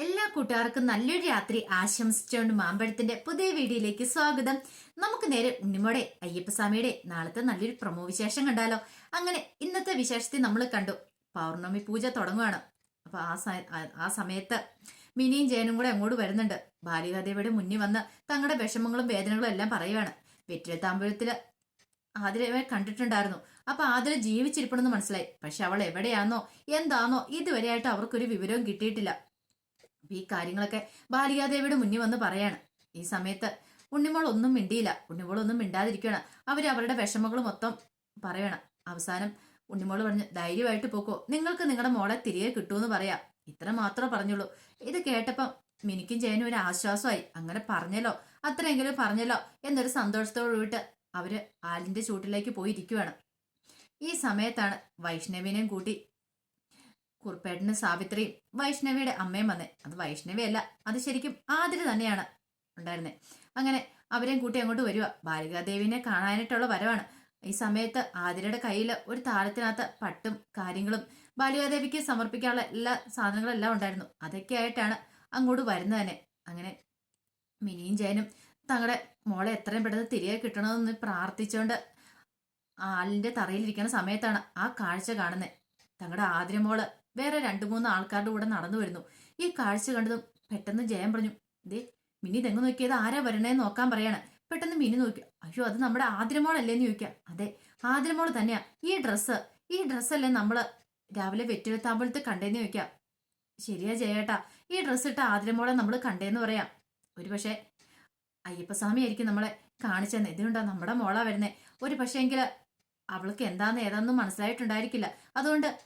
എല്ലാ കൂട്ടുകാർക്കും നല്ലൊരു രാത്രി ആശംസിച്ചുകൊണ്ട് മാമ്പഴത്തിന്റെ പുതിയ വീഡിയോയിലേക്ക് സ്വാഗതം. നമുക്ക് നേരെ ഉണ്ണിമോടെ അയ്യപ്പസ്വാമിയുടെ നാളത്തെ നല്ലൊരു പ്രമോ വിശേഷം കണ്ടാലോ? അങ്ങനെ ഇന്നത്തെ വിശേഷത്തിൽ നമ്മൾ കണ്ടു. പൗർണമി പൂജ തുടങ്ങുകയാണ് അപ്പൊ ആ ആ- സമയത്ത് മിനിയും ജയനും കൂടെ അങ്ങോട്ട് വരുന്നുണ്ട്. ബാലികാദേവിയുടെ മുന്നിൽ വന്ന് തങ്ങളുടെ വിഷമങ്ങളും വേദനകളും എല്ലാം പറയുവാണ്. വെറ്റിലത്താമ്പഴത്തിൽ ആതിരയെ കണ്ടിട്ടുണ്ടായിരുന്നു. അപ്പൊ ആതിര ജീവിച്ചിരിപ്പണെന്ന് മനസ്സിലായി. പക്ഷെ അവൾ എവിടെയാന്നോ എന്താന്നോ ഇതുവരെയായിട്ട് അവർക്കൊരു വിവരവും കിട്ടിയിട്ടില്ല. അപ്പൊ ഈ കാര്യങ്ങളൊക്കെ ബാലികാദേവിയുടെ മുന്നിൽ വന്ന് പറയാണ്. ഈ സമയത്ത് ഉണ്ണിമോൾ ഒന്നും മിണ്ടിയില്ല. ഉണ്ണിമോൾ ഒന്നും മിണ്ടാതിരിക്കുകയാണ്. അവർ അവരുടെ വിഷമങ്ങൾ മൊത്തം പറയണം. അവസാനം ഉണ്ണിമോൾ പറഞ്ഞു ധൈര്യമായിട്ട് പോക്കോ. നിങ്ങൾക്ക് നിങ്ങളുടെ മോളെ തിരികെ കിട്ടുമെന്ന് പറയാം. ഇത്ര മാത്രമേ പറഞ്ഞുള്ളൂ. ഇത് കേട്ടപ്പം മിനിക്കും ജയനും ഒരു ആശ്വാസമായി. അങ്ങനെ പറഞ്ഞല്ലോ. അത്രയെങ്കിലും പറഞ്ഞല്ലോ എന്നൊരു സന്തോഷത്തോടു കൂടിയിട്ട് അവർ ആലിന്റെ ചൂട്ടിലേക്ക് പോയി ഇരിക്കുവാണ് ഈ സമയത്താണ് വൈഷ്ണവിനെയും കൂട്ടി കുറുപ്പേട്ടനും സാവിത്രിയും വൈഷ്ണവിയുടെ അമ്മയും വന്നെ. അത് വൈഷ്ണവിയല്ല അത് ശരിക്കും ആതിര തന്നെയാണ് ഉണ്ടായിരുന്നത് അങ്ങനെ അവരെയും കൂട്ടി അങ്ങോട്ട് വരിക ബാലികാദേവിനെ കാണാനായിട്ടുള്ള വരവാണ്. ഈ സമയത്ത് ആതിരയുടെ കയ്യിൽ ഒരു താരത്തിനകത്ത് പട്ടും കാര്യങ്ങളും ബാലികാദേവിക്ക് സമർപ്പിക്കാനുള്ള എല്ലാ സാധനങ്ങളും എല്ലാം ഉണ്ടായിരുന്നു. അതൊക്കെ ആയിട്ടാണ് അങ്ങോട്ട് വരുന്നത് തന്നെ. അങ്ങനെ മിനിയും ജയനും തങ്ങളുടെ മോളെ എത്രയും പെട്ടെന്ന് തിരികെ കിട്ടണമെന്ന് പ്രാർത്ഥിച്ചുകൊണ്ട് ആളിന്റെ തറയിലിരിക്കുന്ന സമയത്താണ് ആ കാഴ്ച കാണുന്നത് തങ്ങളുടെ ആതിരമോൾ വേറെ രണ്ടു മൂന്ന് ആൾക്കാരുടെ കൂടെ നടന്നു വരുന്നു. ഈ കാഴ്ച കണ്ടതും പെട്ടെന്ന് ജയം പറഞ്ഞു ദേ മിനി തെങ്ങ് നോക്കിയത് ആരാ വരണേന്ന് നോക്കാൻ പറയാണ്. പെട്ടെന്ന് മിനി നോക്കി അയ്യോ അത് നമ്മുടെ ആതിരമോളല്ലേന്ന് ചോദിക്കാം. അതെ ആതിരമോൾ തന്നെയാ. ഈ ഡ്രസ്സ് ഈ ഡ്രസ്സല്ലേ നമ്മൾ രാവിലെ വെറ്റിലെത്താമ്പഴത്ത് കണ്ടേന്ന് ചോദിക്കാം. ശരിയാ ജയേട്ടാ ഈ ഡ്രസ്സ് ഇട്ട ആതിരമോളെ നമ്മൾ കണ്ടേന്ന് പറയാം. ഒരു പക്ഷേ അയ്യപ്പസ്വാമി ആയിരിക്കും നമ്മളെ കാണിച്ചെന്ന്. ഇതുകൊണ്ടാ നമ്മുടെ മോളാ വരുന്നേ? ഒരു പക്ഷേ എങ്കിൽ അവൾക്ക് എന്താന്ന് ഏതാന്നും മനസ്സിലായിട്ടുണ്ടായിരിക്കില്ല. അതുകൊണ്ട്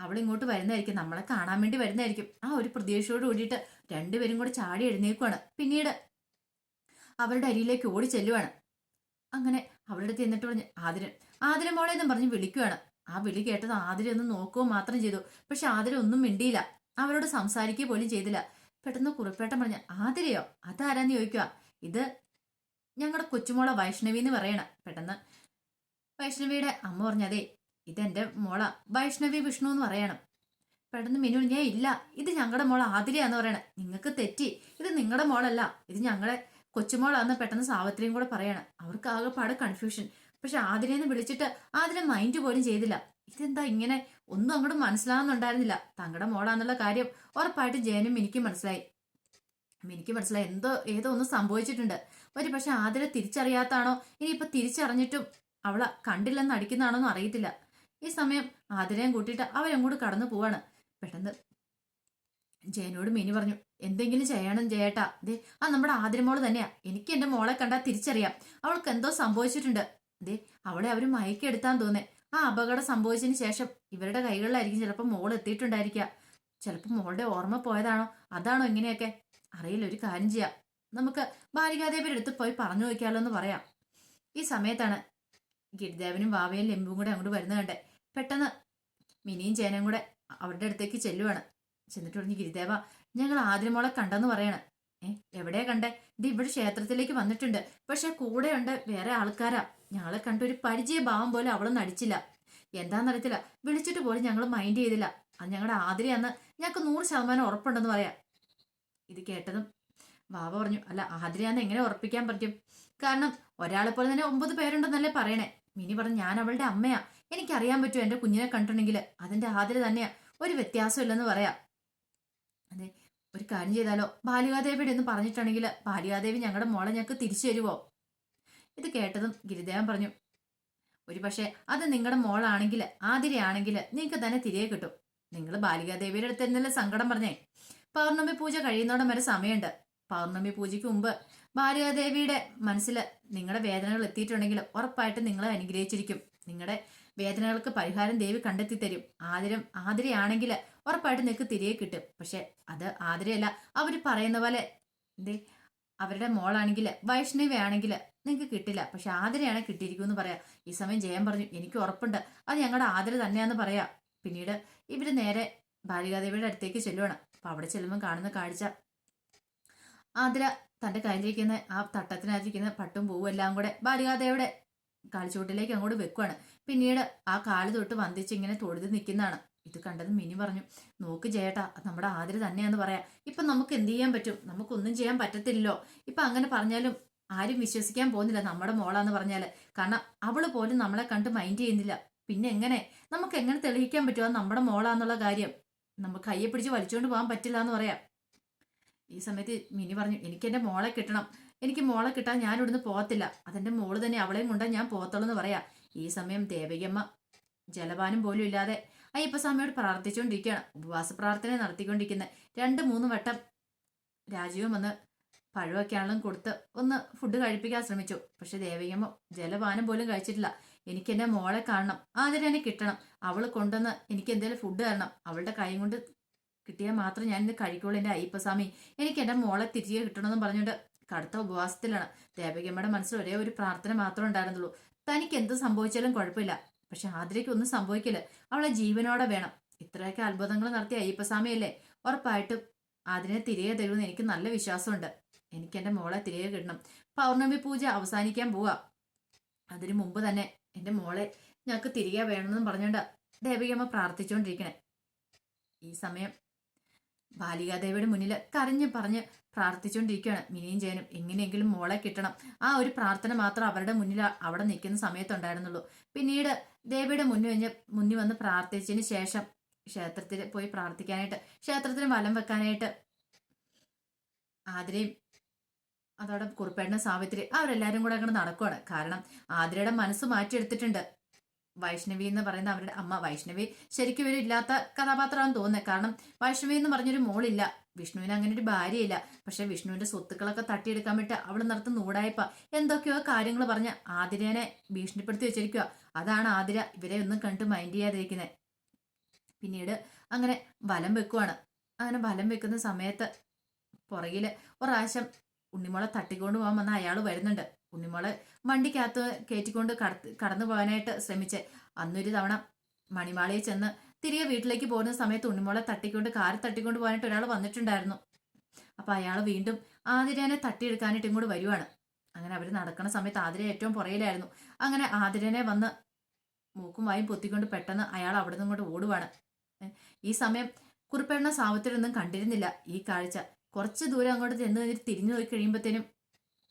അവൾ ഇങ്ങോട്ട് വരുന്നതായിരിക്കും നമ്മളെ കാണാൻ വേണ്ടി വരുന്നതായിരിക്കും. ആ ഒരു പ്രതീക്ഷയോട് കൂടിയിട്ട് രണ്ടുപേരും കൂടെ ചാടി എഴുന്നേക്കുവാണ് പിന്നീട് അവരുടെ അരിയിലേക്ക് ഓടി ചെല്ലുവാണ്. അങ്ങനെ അവളുടെ തിന്നിട്ട് പറഞ്ഞ് ആതിരൻ ആതിരൻ ആതിര മോളെ എന്നും പറഞ്ഞ് വിളിക്കുവാണ്. ആ വിളി കേട്ടത് ആതിര ഒന്ന് നോക്കുകയോ മാത്രം ചെയ്തു. പക്ഷെ ആതിര ഒന്നും മിണ്ടിയില്ല. അവരോട് സംസാരിക്കുക പോലും ചെയ്തില്ല. പെട്ടെന്ന് കുറിപ്പേട്ടൻ പറഞ്ഞു ആതിരയോ? അതാരാന്ന് ചോദിക്കുക. ഇത് ഞങ്ങളുടെ കൊച്ചുമോളെ വൈഷ്ണവി എന്ന് പറയണ. പെട്ടെന്ന് വൈഷ്ണവിയുടെ അമ്മ പറഞ്ഞതേ ഇതെന്റെ മോള. വൈഷ്ണവി വിഷ്ണു എന്ന് പറയണം. പെട്ടെന്ന് മിനു ഞാൻ ഇല്ല. ഇത് ഞങ്ങളുടെ മോള. ആതിരയാന്ന് പറയണ. നിങ്ങൾക്ക് തെറ്റി. ഇത് നിങ്ങളുടെ മോളല്ല. ഇത് ഞങ്ങളെ കൊച്ചുമോളാന്ന് പെട്ടെന്ന് സാവിത്രിയും കൂടെ പറയാണ്. അവർക്ക് ആകെപ്പാടെ കൺഫ്യൂഷൻ പക്ഷെ ആതിരേന്ന് വിളിച്ചിട്ട് ആതിര മൈൻഡ് പോലും ചെയ്തില്ല. ഇതെന്താ ഇങ്ങനെ? ഒന്നും അങ്ങോട്ട് മനസ്സിലാവുന്നുണ്ടായിരുന്നില്ല. തങ്ങളുടെ മോളാന്നുള്ള കാര്യം ഉറപ്പായിട്ട് ജയനും മിനിക്കും മനസ്സിലായി. എനിക്ക് മനസ്സിലായി. എന്തോ ഏതോ ഒന്നും സംഭവിച്ചിട്ടുണ്ട്. ഒരു പക്ഷെ ആതിര തിരിച്ചറിയാത്താണോ? ഇനിയിപ്പൊ തിരിച്ചറിഞ്ഞിട്ടും അവളെ കണ്ടില്ലെന്ന് അടിക്കുന്നതാണോന്നും അറിയത്തില്ല. ഈ സമയം ആതിരയും കൂട്ടിയിട്ട് അവരങ്ങോട്ട് കടന്നു പോവാണ്. പെട്ടെന്ന് ജയനോട് മിനി പറഞ്ഞു എന്തെങ്കിലും ചെയ്യണം ജയേട്ടാ. ദേ ആ നമ്മുടെ ആതിരമോൾ തന്നെയാ. എനിക്ക് എന്റെ മോളെ കണ്ടാൽ തിരിച്ചറിയാം. അവൾക്ക് എന്തോ സംഭവിച്ചിട്ടുണ്ട്. ദേ അവളെ അവർ മയക്കെടുത്താൻ തോന്നേ. ആ അപകടം സംഭവിച്ചതിന് ശേഷം ഇവരുടെ കൈകളിലായിരിക്കും ചിലപ്പോൾ മോൾ എത്തിയിട്ടുണ്ടായിരിക്കുക. ചിലപ്പോൾ മോളുടെ ഓർമ്മ പോയതാണോ? അതാണോ ഇങ്ങനെയൊക്കെ? അറിയില്ല ഒരു കാര്യം ചെയ്യാം. നമുക്ക് ബാലികാദേവിയുടെ അടുത്ത് പോയി പറഞ്ഞു നോക്കിയാലോ എന്ന് പറയാം. ഈ സമയത്താണ് ഗിരിദേവനും വാവയും ലെമ്പും കൂടെ അങ്ങോട്ട് വരുന്നത് കണ്ടേ. പെട്ടെന്ന് മിനിയും ചേനയും കൂടെ അവരുടെ അടുത്തേക്ക് ചെല്ലുവാണ്. ചെന്നിട്ട് പറഞ്ഞു ഗിരിദേവ ഞങ്ങൾ ആദ്യമോളെ കണ്ടെന്ന് പറയണ. ഏ എവിടെയാ കണ്ടേ? ഇത് ഇവിടെ ക്ഷേത്രത്തിലേക്ക് വന്നിട്ടുണ്ട്. പക്ഷെ കൂടെയുണ്ട് വേറെ ആൾക്കാരാ. ഞങ്ങളെ കണ്ട ഒരു പരിചയ ഭാവം പോലെ അവളൊന്നും അടിച്ചില്ല എന്താന്നറിയത്തില്ല. വിളിച്ചിട്ട് പോലും ഞങ്ങൾ മൈൻഡ് ചെയ്തില്ല. അത് ഞങ്ങളുടെ ആതിരയാന്ന് ഞങ്ങൾക്ക് നൂറ് ശതമാനം ഉറപ്പുണ്ടെന്ന് പറയാം. ഇത് കേട്ടതും ബാബ പറഞ്ഞു അല്ല ആതിരയാന്ന് എങ്ങനെ ഉറപ്പിക്കാൻ പറ്റും? കാരണം ഒരാളെ പോലെ തന്നെ ഒമ്പത് പേരുണ്ടെന്നല്ലേ പറയണേ. മിനി പറഞ്ഞു ഞാൻ അവളുടെ അമ്മയാ. എനിക്കറിയാൻ പറ്റുമോ എന്റെ കുഞ്ഞിനെ കണ്ടിട്ടുണ്ടെങ്കിൽ അതിന്റെ ആതിര തന്നെയാണ് ഒരു വ്യത്യാസം ഇല്ലെന്ന് പറയാം. അതെ ഒരു കാര്യം ചെയ്താലോ? ബാലികാദേവിയുടെ ഒന്ന് പറഞ്ഞിട്ടുണ്ടെങ്കിൽ ബാലികാദേവി ഞങ്ങളുടെ മോളെ ഞങ്ങൾക്ക് തിരിച്ചു തരുവോ? ഇത് കേട്ടതും ഗിരിദേവൻ പറഞ്ഞു ഒരു പക്ഷേ അത് നിങ്ങളുടെ മോളാണെങ്കിൽ ആതിരയാണെങ്കിൽ നിങ്ങൾക്ക് തന്നെ തിരികെ കിട്ടും. നിങ്ങൾ ബാലികാദേവിയുടെ അടുത്ത് എന്നല്ലേ സങ്കടം പറഞ്ഞേ. പൗർണമി പൂജ കഴിയുന്നോടം വരെ സമയമുണ്ട്. പൗർണമി പൂജയ്ക്ക് മുമ്പ് ബാലികാദേവിയുടെ മനസ്സിൽ നിങ്ങളുടെ വേദനകൾ എത്തിയിട്ടുണ്ടെങ്കിൽ ഉറപ്പായിട്ടും നിങ്ങളെ അനുഗ്രഹിച്ചിരിക്കും. നിങ്ങളുടെ വേദനകൾക്ക് പരിഹാരം ദേവി കണ്ടെത്തി തരും ആതിരം ആതിരയാണെങ്കിൽ ഉറപ്പായിട്ട് നിനക്ക് തിരികെ കിട്ടും. പക്ഷെ അത് ആതിരയല്ല അവർ പറയുന്ന പോലെ എന്തേ അവരുടെ മോളാണെങ്കിൽ വൈഷ്ണവി ആണെങ്കിൽ നിങ്ങൾക്ക് കിട്ടില്ല. പക്ഷെ ആതിരയാണ് കിട്ടിയിരിക്കുമെന്ന് പറയാം. ഈ സമയം ജയം പറഞ്ഞു. എനിക്ക് ഉറപ്പുണ്ട്. അത് ഞങ്ങളുടെ ആതിര തന്നെയാന്ന് പറയാം. പിന്നീട് ഇവർ നേരെ ബാലികാദേവിയുടെ അടുത്തേക്ക് ചെല്ലുവാണ്. അപ്പൊ അവിടെ ചെല്ലുമ്പോൾ കാണുന്ന കാഴ്ച. ആതിര തന്റെ കയ്യിലിരിക്കുന്ന ആ തട്ടത്തിനകത്തിരിക്കുന്ന പട്ടും പൂവും എല്ലാം കൂടെ ബാലികാദേവിയുടെ കാൽച്ചുവട്ടിലേക്ക് അങ്ങോട്ട് വെക്കുവാണ്. പിന്നീട് ആ കാൽ തൊട്ട് വന്ദിച്ച് ഇങ്ങനെ തൊഴുത് നിൽക്കുന്നതാണ്. ഇത് കണ്ടത് മിനി പറഞ്ഞു നോക്ക് ചേട്ടാ നമ്മുടെ ആതിര തന്നെയാന്ന് പറയാം. ഇപ്പൊ നമുക്ക് എന്ത് ചെയ്യാൻ പറ്റും? നമുക്കൊന്നും ചെയ്യാൻ പറ്റത്തില്ലല്ലോ. ഇപ്പൊ അങ്ങനെ പറഞ്ഞാലും ആരും വിശ്വസിക്കാൻ പോകുന്നില്ല നമ്മുടെ മോളാന്ന് പറഞ്ഞാൽ. കാരണം അവൾ പോലും നമ്മളെ കണ്ട് മൈൻഡ് ചെയ്യുന്നില്ല. പിന്നെ എങ്ങനെ? നമുക്ക് എങ്ങനെ തെളിയിക്കാൻ പറ്റുമോ നമ്മുടെ മോളാന്നുള്ള കാര്യം. നമുക്ക് കയ്യെ പിടിച്ച് വലിച്ചുകൊണ്ട് പോകാൻ പറ്റില്ല എന്ന് പറയാം. ഈ സമയത്ത് മിനി പറഞ്ഞു എനിക്ക് എന്റെ മോളെ കിട്ടണം. എനിക്ക് മോളെ കിട്ടാൻ ഞാൻ ഇവിടുന്ന് പോകത്തില്ല. അതെന്റെ മോൾ തന്നെ അവളെയും കൊണ്ടാ ഞാൻ പോകത്തുള്ളൂ എന്ന് പറയാം. ഈ സമയം ദേവകിയമ്മ ജലപാനം പോലും ഇല്ലാതെ. അയ്യപ്പസ്വാമിയോട് പ്രാർത്ഥിച്ചുകൊണ്ടിരിക്കുകയാണ് ഉപവാസ പ്രാർത്ഥന നടത്തിക്കൊണ്ടിരിക്കുന്നത് രണ്ട് മൂന്ന് വട്ടം രാജീവം വന്ന് പഴമൊക്കെയാണെങ്കിലും കൊടുത്ത് ഒന്ന് ഫുഡ് കഴിപ്പിക്കാൻ ശ്രമിച്ചു. പക്ഷെ ദേവികമ്മ ജലപാനം പോലും കഴിച്ചിട്ടില്ല. എനിക്ക് എന്റെ മോളെ കാണണം. ആദ്യം എന്നെ കിട്ടണം. അവൾ കൊണ്ടുവന്ന് എനിക്ക് എന്തെങ്കിലും ഫുഡ് തരണം. അവളുടെ കൈ കൊണ്ട് കിട്ടിയാൽ മാത്രം ഞാൻ ഇന്ന് കഴിക്കുള്ളൂ എന്റെ അയ്യപ്പസ്വാമി. എനിക്ക് എന്റെ മോളെ തിരികെ കിട്ടണമെന്ന് പറഞ്ഞുകൊണ്ട് കടുത്ത ഉപവാസത്തിലാണ്. ദേവകിയമ്മയുടെ മനസ്സിൽ ഒരേ ഒരു പ്രാർത്ഥന മാത്രം ഉണ്ടായിരുന്നുള്ളൂ. തനിക്ക് എന്ത് സംഭവിച്ചാലും കുഴപ്പമില്ല. പക്ഷെ ആതിരയ്ക്ക് ഒന്നും സംഭവിക്കില്ല. അവളെ ജീവനോടെ വേണം. ഇത്രയൊക്കെ അത്ഭുതങ്ങൾ നടത്തിയ അയ്യപ്പസ്വാമിയല്ലേ? ഉറപ്പായിട്ടും അതിനെ തിരികെ തരുമെന്ന് എനിക്ക് നല്ല വിശ്വാസമുണ്ട്. എനിക്ക് എന്റെ മോളെ തിരികെ കിട്ടണം. പൗർണമി പൂജ അവസാനിക്കാൻ പോവാ. അതിനു മുമ്പ് തന്നെ എന്റെ മോളെ ഞങ്ങൾക്ക് തിരികെ വേണമെന്ന് പറഞ്ഞുകൊണ്ട് ദേവികമ്മ പ്രാർത്ഥിച്ചുകൊണ്ടിരിക്കണേ. ഈ സമയം ബാലികാദേവിയുടെ മുന്നിൽ കരഞ്ഞ് പറഞ്ഞ് പ്രാർത്ഥിച്ചുകൊണ്ടിരിക്കുകയാണ് മിനിയും ജയനും എങ്ങനെയെങ്കിലും മോളെ കിട്ടണം. ആ ഒരു പ്രാർത്ഥന മാത്രം അവരുടെ മുന്നിൽ അവിടെ നിൽക്കുന്ന സമയത്തുണ്ടായിരുന്നുള്ളൂ പിന്നീട് ദേവിയുടെ മുന്നിൽ കഴിഞ്ഞ് മുന്നിൽ വന്ന് പ്രാർത്ഥിച്ചതിന് ശേഷം ക്ഷേത്രത്തിൽ പോയി പ്രാർത്ഥിക്കാനായിട്ട് ക്ഷേത്രത്തിന് വലം വെക്കാനായിട്ട് ആതിരയും അതോടെ കുറുപ്പേട്ടനും സാവിത്രി അവരെല്ലാരും കൂടെ അങ്ങോട്ട് നടക്കുകയാണ് കാരണം ആതിരയുടെ മനസ്സ് മാറ്റിയെടുത്തിട്ടുണ്ട്. വൈഷ്ണവി എന്ന് പറയുന്ന അവരുടെ അമ്മ വൈഷ്ണവി ശരിക്കും ഒരു ഇല്ലാത്ത കഥാപാത്രമാണെന്ന് തോന്നുന്നത് കാരണം വൈഷ്ണവി എന്ന് പറഞ്ഞൊരു മോളില്ല. വിഷ്ണുവിന് അങ്ങനെ ഒരു ഭാര്യയില്ല. പക്ഷെ വിഷ്ണുവിന്റെ സ്വത്തുക്കളൊക്കെ തട്ടിയെടുക്കാൻ വിട്ട് അവൾ നടത്തുന്ന ഊടായ്പ എന്തൊക്കെയോ കാര്യങ്ങൾ പറഞ്ഞ് ആതിരേനെ ഭീഷണിപ്പെടുത്തി വെച്ചിരിക്കുക അതാണ് ആതിര ഇവരെ ഒന്നും കണ്ട് മൈൻഡ് ചെയ്യാതിരിക്കുന്നത് പിന്നീട് അങ്ങനെ വലം വെക്കുവാണ്. അങ്ങനെ വലം വെക്കുന്ന സമയത്ത് പുറകിൽ ഒരാശം ഉണ്ണിമോളെ തട്ടിക്കൊണ്ട് പോകാൻ വന്ന അയാൾ വരുന്നുണ്ട്. ഉണ്ണിമോളെ വണ്ടിക്കകത്ത് കയറ്റിക്കൊണ്ട് കടന്നു പോകാനായിട്ട് ശ്രമിച്ച്. അന്നൊരു തവണ മണിമാളയിൽ ചെന്ന് തിരികെ വീട്ടിലേക്ക് പോകുന്ന സമയത്ത് ഉണ്ണിമോളെ തട്ടിക്കൊണ്ട് കാർ തട്ടിക്കൊണ്ട് പോകാനായിട്ട് ഒരാൾ വന്നിട്ടുണ്ടായിരുന്നു. അപ്പൊ അയാൾ വീണ്ടും ആതിരേനെ തട്ടിയെടുക്കാനായിട്ട് ഇങ്ങോട്ട് വരുവാണ്. അങ്ങനെ അവർ നടക്കുന്ന സമയത്ത് ആതിര ഏറ്റവും പുറയിലായിരുന്നു അങ്ങനെ ആതിരനെ വന്ന് മൂക്കും വായും പൊത്തിക്കൊണ്ട് പെട്ടെന്ന് അയാൾ അവിടെ നിന്ന് ഇങ്ങോട്ട് ഓടുവാണ്. ഈ സമയം കുറിപ്പെണ്ണ സാവത്തിലൊന്നും കണ്ടിരുന്നില്ല ഈ കാഴ്ച. കുറച്ച് ദൂരം അങ്ങോട്ട് ചെന്ന് തിരിഞ്ഞു പോയി കഴിയുമ്പോഴത്തേനും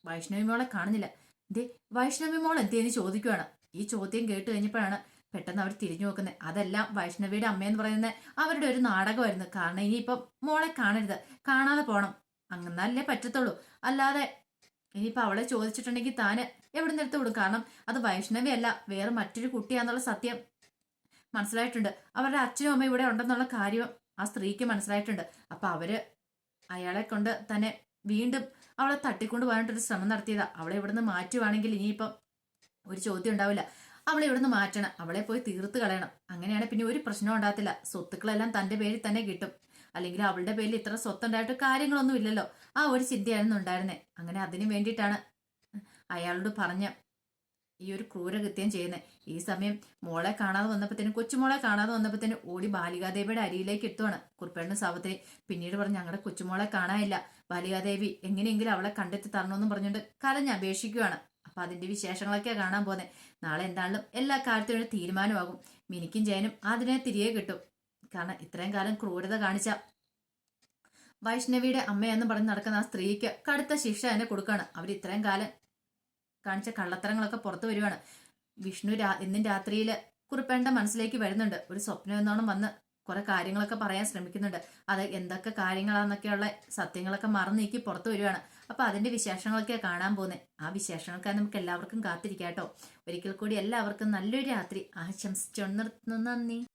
വൈഷ്ണവി മോളെ കാണുന്നില്ല. ദേ വൈഷ്ണവി മോൾ എന്തേന്ന് ചോദിക്കുവാണ്. ഈ ചോദ്യം കേട്ട് കഴിഞ്ഞപ്പോഴാണ് പെട്ടെന്ന് അവർ തിരിഞ്ഞു നോക്കുന്നത്. അതെല്ലാം വൈഷ്ണവിയുടെ അമ്മയെന്ന് പറയുന്ന അവരുടെ ഒരു നാടകമായിരുന്നു. കാരണം ഇനിയിപ്പം മോളെ കാണരുത്. കാണാതെ പോണം. അങ്ങനല്ലേ പറ്റത്തുള്ളൂ. അല്ലാതെ ഇനിയിപ്പോൾ അവളെ ചോദിച്ചിട്ടുണ്ടെങ്കിൽ താന് എവിടെ നിർത്തി വിടും? കാരണം അത് വൈഷ്ണവി അല്ല വേറെ മറ്റൊരു കുട്ടിയാന്നുള്ള സത്യം മനസ്സിലായിട്ടുണ്ട്. അവരുടെ അച്ഛനും അമ്മയും ഇവിടെ ഉണ്ടെന്നുള്ള കാര്യം ആ സ്ത്രീക്ക് മനസ്സിലായിട്ടുണ്ട്. അപ്പം അവർ അയാളെ കൊണ്ട് തന്നെ വീണ്ടും അവളെ തട്ടിക്കൊണ്ട് പോകാനായിട്ടൊരു ശ്രമം നടത്തിയതാ. അവളെ ഇവിടുന്ന് മാറ്റുവാണെങ്കിൽ ഇനിയിപ്പം ഒരു ചോദ്യം ഉണ്ടാവില്ല. അവളെ ഇവിടുന്ന് മാറ്റണം. അവളെ പോയി തീർത്ത് കളയണം. അങ്ങനെയാണ് പിന്നെ ഒരു പ്രശ്നം ഉണ്ടാകത്തില്ല. സ്വത്തുക്കളെല്ലാം തന്റെ പേരിൽ തന്നെ കിട്ടും. അല്ലെങ്കിൽ അവളുടെ പേരിൽ ഇത്ര സ്വത്തുണ്ടായിട്ട് കാര്യങ്ങളൊന്നും ഇല്ലല്ലോ. ആ ഒരു ചിന്തയായിരുന്നു ഉണ്ടായിരുന്നേ. അങ്ങനെ അതിനു വേണ്ടിയിട്ടാണ് അയാളോട് പറഞ്ഞ ഈ ഒരു ക്രൂരകൃത്യം ചെയ്യുന്നത് ഈ സമയം മോളെ കാണാതെ വന്നപ്പോഴത്തേനും കൊച്ചുമോളെ കാണാതെ വന്നപ്പോഴത്തേനും ഓടി ബാലികാദേവിയുടെ അരിയിലേക്ക് എത്തുവാണ് കുറുപ്പേടിന് സാവത്രി പിന്നീട് പറഞ്ഞു ഞങ്ങളുടെ കൊച്ചുമോളെ കാണാനില്ല. ബാലികാദേവി എങ്ങനെയെങ്കിലും അവളെ കണ്ടെത്തി തരണമെന്നും പറഞ്ഞുകൊണ്ട് കരഞ്ഞ് അപേക്ഷിക്കുകയാണ്. അപ്പൊ അതിന്റെ വിശേഷങ്ങളൊക്കെ കാണാൻ പോന്നെ നാളെ എന്താണെങ്കിലും എല്ലാ കാര്യത്തിനും ഒരു തീരുമാനമാകും. മിനിക്കും ജയനും അതിനെ തിരികെ കിട്ടും. കാരണം ഇത്രയും കാലം ക്രൂരത കാണിച്ച വൈഷ്ണവിയുടെ അമ്മയെന്ന് പറഞ്ഞ് നടക്കുന്ന ആ സ്ത്രീക്ക് കടുത്ത ശിക്ഷ എന്നെ കൊടുക്കുകയാണ്. അവർ ഇത്രയും കാലം കാണിച്ച കള്ളത്തരങ്ങളൊക്കെ പുറത്തു വരുവാണ്. വിഷ്ണു രാ ഇന്നും രാത്രിയിൽ കുറിപ്പേണ്ട മനസ്സിലേക്ക് വരുന്നുണ്ട്. ഒരു സ്വപ്നം എന്നോണം വന്ന് കുറെ കാര്യങ്ങളൊക്കെ പറയാൻ ശ്രമിക്കുന്നുണ്ട്. അത് എന്തൊക്കെ കാര്യങ്ങളാന്നൊക്കെയുള്ള സത്യങ്ങളൊക്കെ മറന്നു നീക്കി പുറത്തു വരുവാണ്. അപ്പൊ അതിന്റെ വിശേഷങ്ങളൊക്കെ കാണാൻ പോകുന്നത് ആ വിശേഷങ്ങൾക്കായി നമുക്ക് എല്ലാവർക്കും കാത്തിരിക്കാം കേട്ടോ. ഒരിക്കൽ കൂടി എല്ലാവർക്കും നല്ലൊരു രാത്രി. ആശംസിച്ചു നിർത്തുന്നു. നന്ദി.